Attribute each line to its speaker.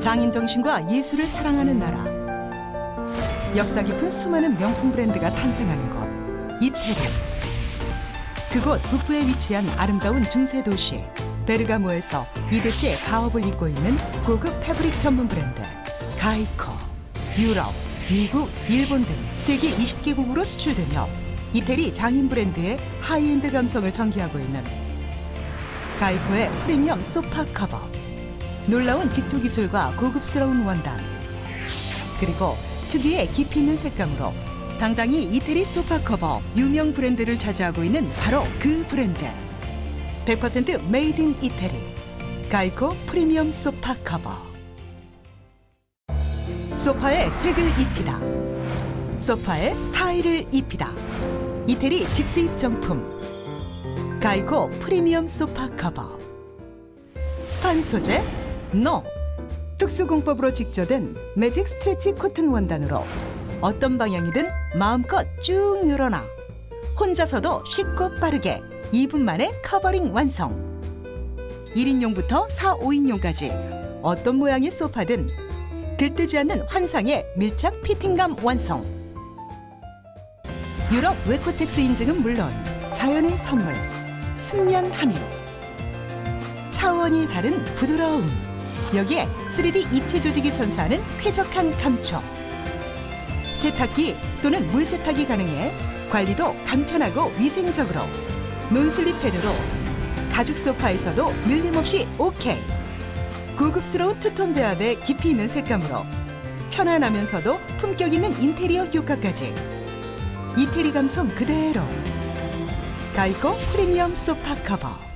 Speaker 1: 장인 정신과 예술을 사랑하는 나라. 역사 깊은 수많은 명품 브랜드가 탄생하는 곳 이태리. 그곳 북부에 위치한 아름다운 중세 도시 베르가모에서 이대째 가업을 잇고 있는 고급 패브릭 전문 브랜드 가이코. 유럽, 미국, 일본 등 세계 20개국으로 수출되며 이태리 장인 브랜드의 하이엔드 감성을 전개하고 있는 가이코의 프리미엄 소파 커버. 놀라운 직조 기술과 고급스러운 원단. 그리고 특유의 깊이 있는 색감으로 당당히 이태리 소파 커버 유명 브랜드를 차지하고 있는 바로 그 브랜드. 100% 메이드 인 이태리. 가이코 프리미엄 소파 커버. 소파에 색을 입히다. 소파에 스타일을 입히다. 이태리 직수입 정품. 가이코 프리미엄 소파 커버. 스판 소재? 노. 특수 공법으로 직조된 매직 스트레치 코튼 원단으로 어떤 방향이든 마음껏 쭉 늘어나 혼자서도 쉽고 빠르게 2분 만에 커버링 완성. 1인용부터 4, 5인용까지 어떤 모양의 소파든 들뜨지 않는 환상의 밀착 피팅감 완성. 유럽 웨코텍스 인증은 물론 자연의 선물, 순면 함유. 차원이 다른 부드러움. 여기에 3D 입체 조직이 선사하는 쾌적한 감촉. 세탁기 또는 물 세탁이 가능해 관리도 간편하고 위생적으로 논슬립 패드로 가죽 소파에서도 밀림 없이 오케이. 고급스러운 투톤 배합의 깊이 있는 색감으로 편안하면서도 품격 있는 인테리어 효과까지 이태리 감성 그대로 가이코 프리미엄 소파 커버